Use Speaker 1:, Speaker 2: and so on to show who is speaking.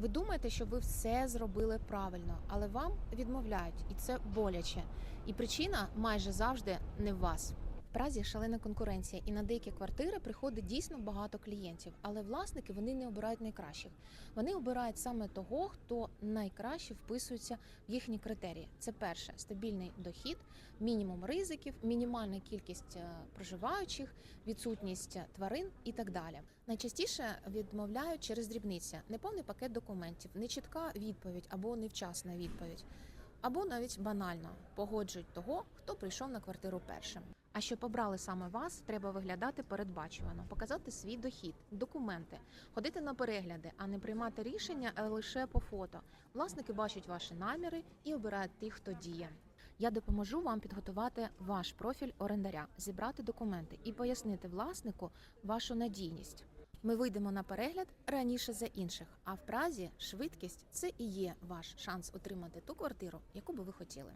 Speaker 1: Ви думаєте, що ви все зробили правильно, але вам відмовляють, і це боляче. І причина майже завжди не в вас. В Празі шалена конкуренція, і на деякі квартири приходить дійсно багато клієнтів, але власники вони не обирають найкращих. Вони обирають саме того, хто найкраще вписується в їхні критерії. Це перше стабільний дохід, мінімум ризиків, мінімальна кількість е, проживаючих, відсутність тварин і так далі. Найчастіше відмовляють через дрібниця, неповний пакет документів, нечітка відповідь або невчасна відповідь. Або навіть банально погоджують того, хто прийшов на квартиру першим. А щоб обрали саме вас, треба виглядати передбачувано, показати свій дохід, документи, ходити на перегляди, а не приймати рішення е, лише по фото. Власники бачать ваші наміри і обирають тих, хто діє. Я допоможу вам підготувати ваш профіль орендаря, зібрати документи і пояснити власнику вашу надійність. Ми вийдемо на перегляд раніше за інших. А в Празі швидкість це і є ваш шанс отримати ту квартиру, яку би ви хотіли.